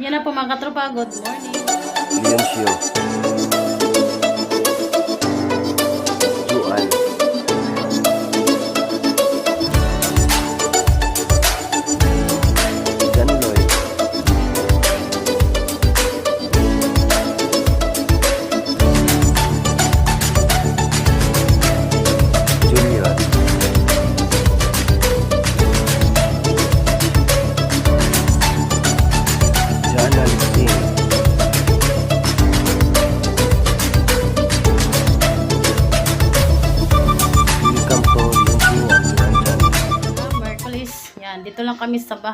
Yan na po mga katropa. Good morning. Leoncio. Juan.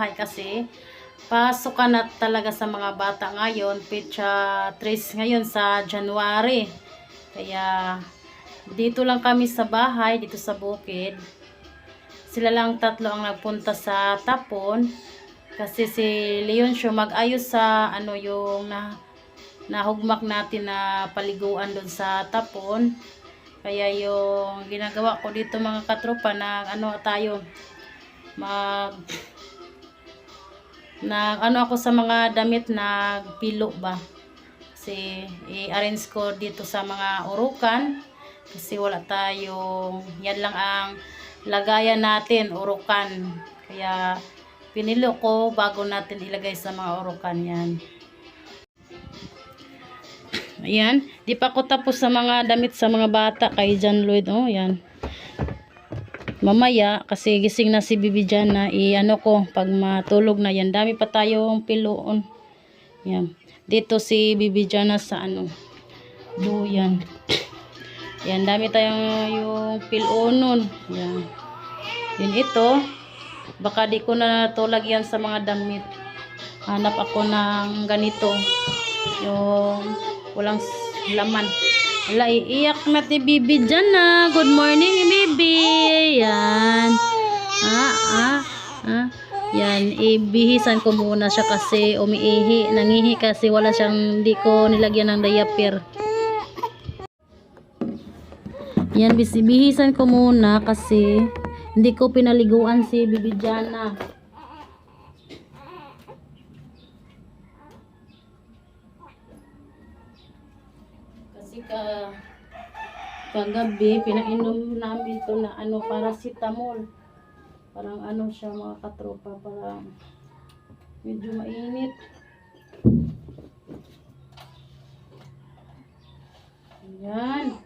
Bahay kasi pasukan na talaga sa mga bata ngayon. Pitcha 3 ngayon sa January. Kaya dito lang kami sa bahay, dito sa bukid. Sila lang tatlo ang nagpunta sa tapon. Kasi si Leoncio mag-ayos sa ano yung na nahugmak natin na paliguan doon sa tapon. Kaya yung ginagawa ko dito mga katropa na ano tayo mag nag ano ako sa mga damit na pilo ba? Kasi i-arrange ko dito sa mga urukan. Kasi wala tayong yan lang ang lagayan natin urukan. Kaya pinilo ko bago natin ilagay sa mga urukan yan. Ayan. Di pa ako tapos sa mga damit sa mga bata kay John Lloyd. Oh yan mamaya kasi gising na si Bibi dyan na i-ano ko pag matulog na yan. Dami pa tayong piloon. Yan. Dito si Bibi dyan na sa ano do yan dami tayong yung piloon yan. Yun ito. Baka di ko na tulag yan sa mga damit. Hanap ako ng ganito. Yung walang laman wala, iiyak na ti Bibi dyan na. Good morning, Bibi. Yan. Ah, ah, ah. Yan, ibihisan ko muna siya kasi umiihi. Nangihi kasi wala siyang, hindi ko nilagyan ng diaper. Yan, bis- bihisan ko muna kasi hindi ko pinaliguan si Bibi Jana. Kagabi pinainom namin to na ano paracetamol. Parang ano siya mga katropa parang medyo mainit. Ayan.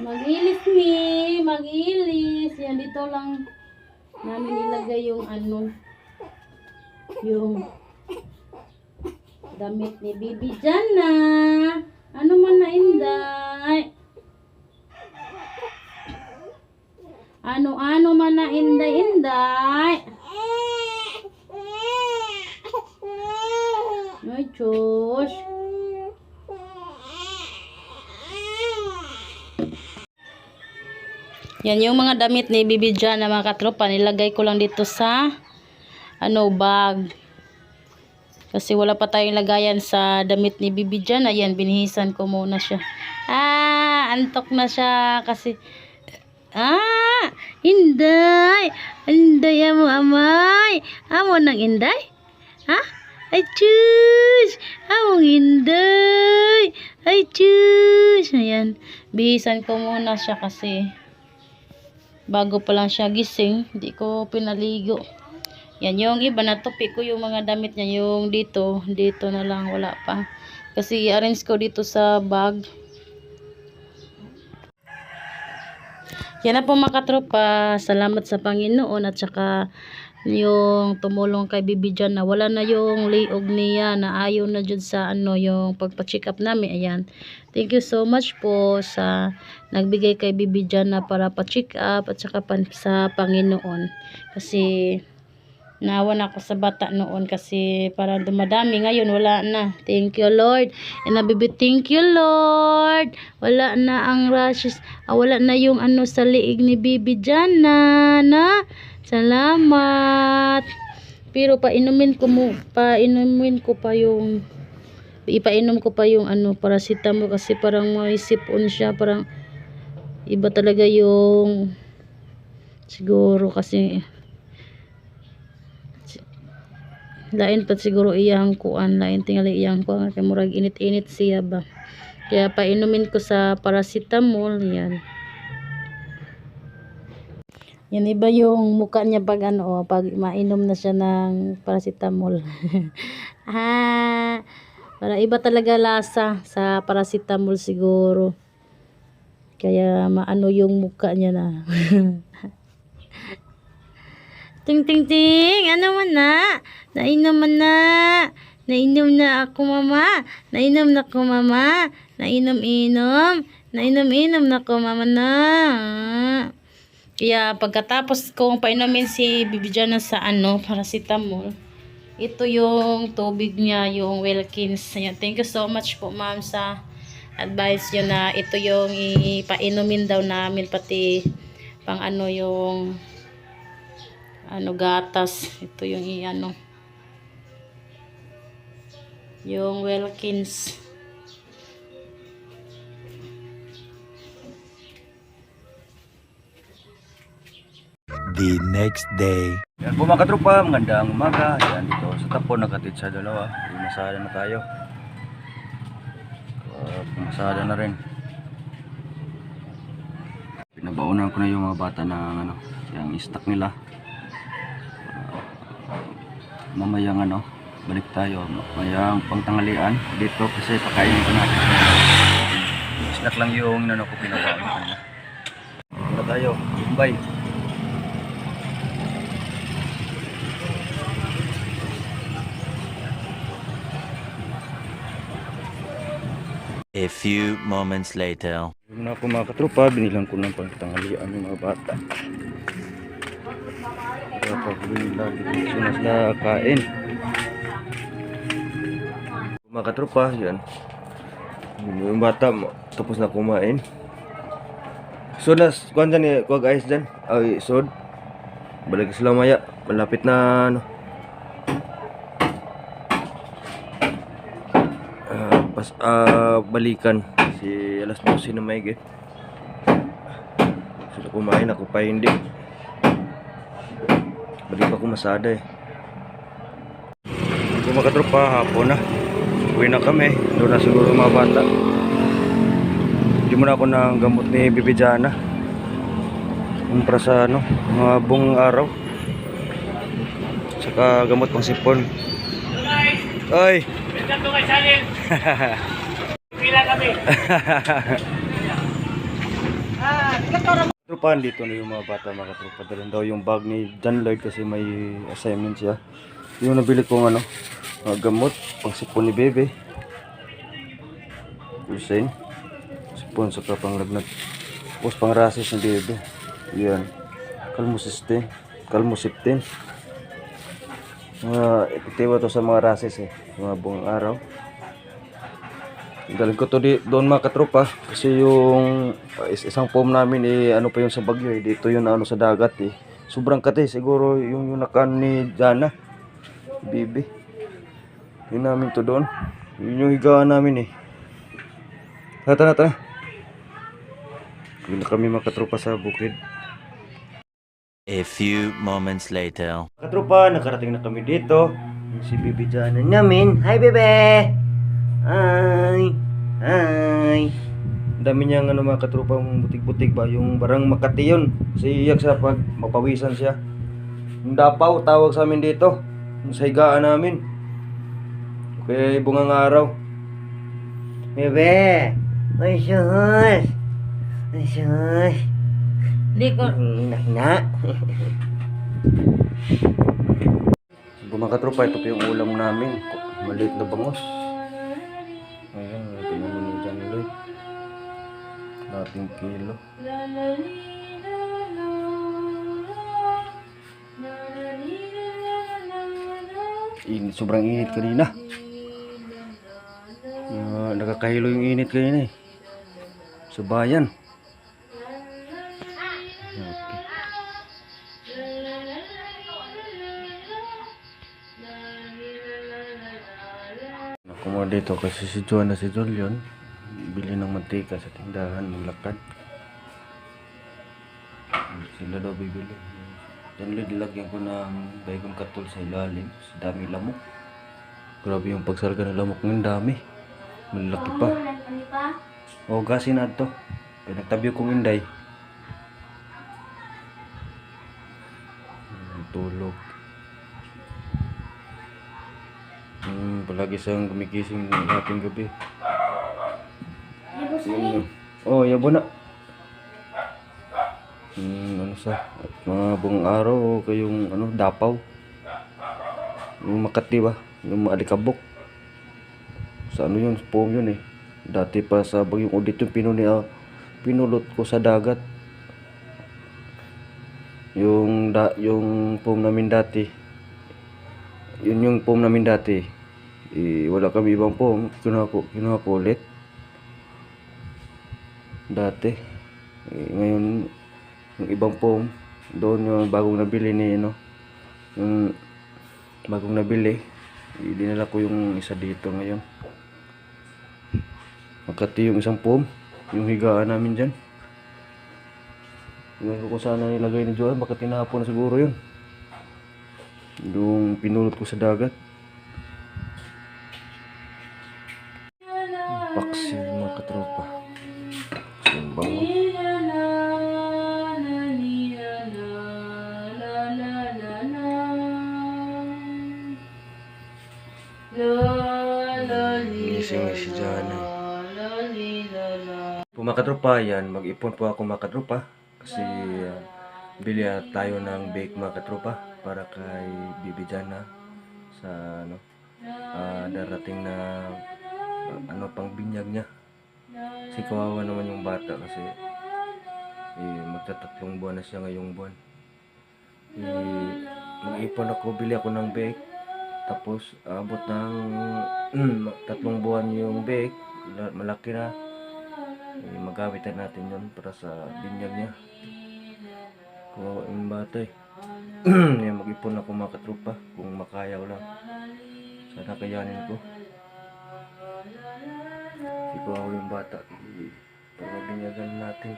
Magilis mi, magilis. Yan dito lang namin ilagay yung ano yung damit ni Bibi Jana. Ano man na inday? Ano-ano man na inday inday? Ay, Diyos. Yan yung mga damit ni Bibi Jan na mga katropa. Nilagay ko lang dito sa ano, bag. Kasi wala pa tayong lagayan sa damit ni Bibi Jan. Ayan, binihisan ko muna siya. Ah, antok na siya kasi... Ah, inday. Inday amo amay. Amo nang inday? Ha? Ay, chus. Amo inday. Ay, chus. Ayan, bihisan ko muna siya kasi bago pa lang siya gising, hindi ko pinaligo. Yan, yung iba na tupi ko yung mga damit niya, yung dito, dito na lang, wala pa. Kasi arrange ko dito sa bag. Yan na po mga katropa, salamat sa Panginoon at saka yung tumulong kay Bibi dyan na wala na yung liog niya na ayaw na dyan sa ano yung pagpa-check up namin. Ayan. Thank you so much po sa nagbigay kay Bibi dyan na para pa-check up at saka pan, sa Panginoon. Kasi Nawan ako sa bata noon kasi para dumadami. Ngayon, wala na. Thank you, Lord. And nabibi, thank you, Lord. Wala na ang rashes. Ah, wala na yung ano sa liig ni Bibi dyan na. na. Salamat. Pero painumin ko mo, painumin ko pa yung ipainom ko pa yung ano paracetamol kasi parang may sipon siya parang iba talaga yung siguro kasi lain pa siguro iyang kuan lain tingali iyang kuan kay murag init-init siya ba. Kaya painumin ko sa paracetamol yan. Yan iba yung mukha niya pag ano oh, pag mainom na siya ng paracetamol. Ah para iba talaga lasa sa paracetamol siguro. Kaya maano yung mukha niya na Ting ting ting, ano man na? Nainom man na. Nainom na ako mama. Nainom na ko mama. Nainom-inom. Nainom-inom na ko mama na. Kaya pagkatapos kong painumin si Bibidiana sa ano, paracetamol, ito yung tubig niya, yung Wilkins. Ayan, Thank you so much po ma'am sa advice yun na ito yung ipainumin daw namin pati pang ano yung ano gatas ito yung i- ano yung Wilkins the next day. Yan po mga katropa, magandang umaga. Yan dito sa tapo, nakatid sa dalawa. Pumasada na tayo. Uh, pumasada na rin. Pinabaunan ko na yung mga bata ng ano, yung stock nila. Mamayang ano, balik tayo. Mamayang pangtangalian dito kasi pakainin ko na. Snack lang yung ano ko kanina. Dito tayo. Bye. A few moments later. Yung na ako mga katropa, binilang ko ng pagtanghalian yung mga bata. Kaya pag binila, dito na kain. Mga katropa, yan. Yun Yung bata, tapos na kumain. So, nas, kuhan dyan eh, kuwag ayos dyan. Ay, sod. Balik sila maya. Malapit na, ano. Ah, pas, ah, balikan si alas 12 na may sila kumain ako pa hindi balik pa kumasada eh. Kung makatropa hapon na. Uwi na kami. Doon na siguro mga bata. Hindi mo na ako ng gamot ni Bibi Jana. Kumpara sa ano mga buong araw. Saka gamot pang sipon. Ay Trupahan dito na yung mga bata mga trupa. Dalhin daw yung bag ni John Lloyd kasi may assignment siya. Yung nabili kong ano, mga gamot, pang sipon ni Bebe. Usain. Sipon sa pang lagnat. Tapos pang rasis ni Bebe. Yan. Kalmusistin. Kalmusiptin. Mga epektibo to sa mga rasis eh. Mga buong araw. Galing ko to di, doon mga katropa kasi yung uh, is, isang foam namin eh ano pa yung sa bagyo eh dito yung ano sa dagat eh. Sobrang kate siguro yung yung nakan ni Jana. Bibi. Yun namin to doon. Yun yung higaan namin eh. Tara tara tara. Yun na kami mga katropa sa bukid. A few moments later. Katropa, nakarating na kami dito. Si Bibi Jana namin. Hi, Bebe! Hi! Ang dami niyang ano, mga katropang butik-butik ba? Yung barang Makati yun. Kasi iyak sa pag mapawisan siya. Yung dapaw, tawag sa amin dito. Yung sa higaan namin. Kaya bungang araw. Bebe! Ay, sus! Ay, sus! di ko Hina-hina. Mga katropa, ito yung ulam namin. Maliit na bangos. Lating kilo. Init, sobrang init kanina. Ah, nakakahilo yung init kanina eh. Sa bayan. Okay. Mo dito kasi si Joan na si Julian bili ng mantika sa tindahan ng lakad. Sila daw bibili. Ulit nilagyan ko ng baygon katol sa ilalim. Sa dami lamok. Grabe yung pagsarga ng lamok ng dami. Malaki pa. O, gasin na to. Pinagtabi kong inday. Tulog. Hmm, palagi siyang gumigising ng ating gabi. Yun, Oh, yabo na. Hmm, ano sa mga buong araw kayong ano dapaw. Yung makati ba? Yung mga alikabok. Sa ano yun, poem yun eh. Dati pa sa bagyong audit yung pinuni, ah, pinulot ko sa dagat. Yung da, yung poem namin dati. Yun yung poem namin dati. Eh, wala kami ibang poem. Kinuha ko, kinuha ko ulit. Dati. Eh, ngayon, yung ibang poem, doon yung bagong nabili ni, ano, yung bagong nabili, dinala ko yung isa dito ngayon. Makati yung isang poem, yung higaan namin dyan. Hindi ko kung saan nilagay ni Joel, baka tinapon na siguro yun. Yung pinulot ko sa dagat. Gising na si Jana. Po mga katropa, yan, mag-ipon po ako mga katropa. Kasi ah, bili tayo ng bake mga katropa para kay Bibi Jana sa ano, ah, darating na ah, ano pang binyag niya. Kasi kawawa naman yung bata kasi eh, magtatatlong buwan na siya ngayong buwan. Eh, mag-ipon ako, bili ako ng bake. Tapos, abot ng tatlong buwan yung bake. La- Malaki na. Eh, magamit na natin yun para sa binyag niya. Kawawa yung bata eh. mag-ipon ako mga katrupa kung makaya ko lang. Sana kayanin ko. Kasi kawawa yung bata. Para binyagan natin.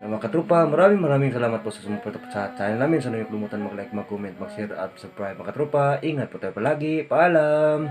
Mga katrupa, maraming maraming salamat po sa sumuporta po sa channel namin. Sana yung lumutan mag-like, mag-comment, mag-share at subscribe. Mga katrupa, ingat po tayo palagi. Paalam!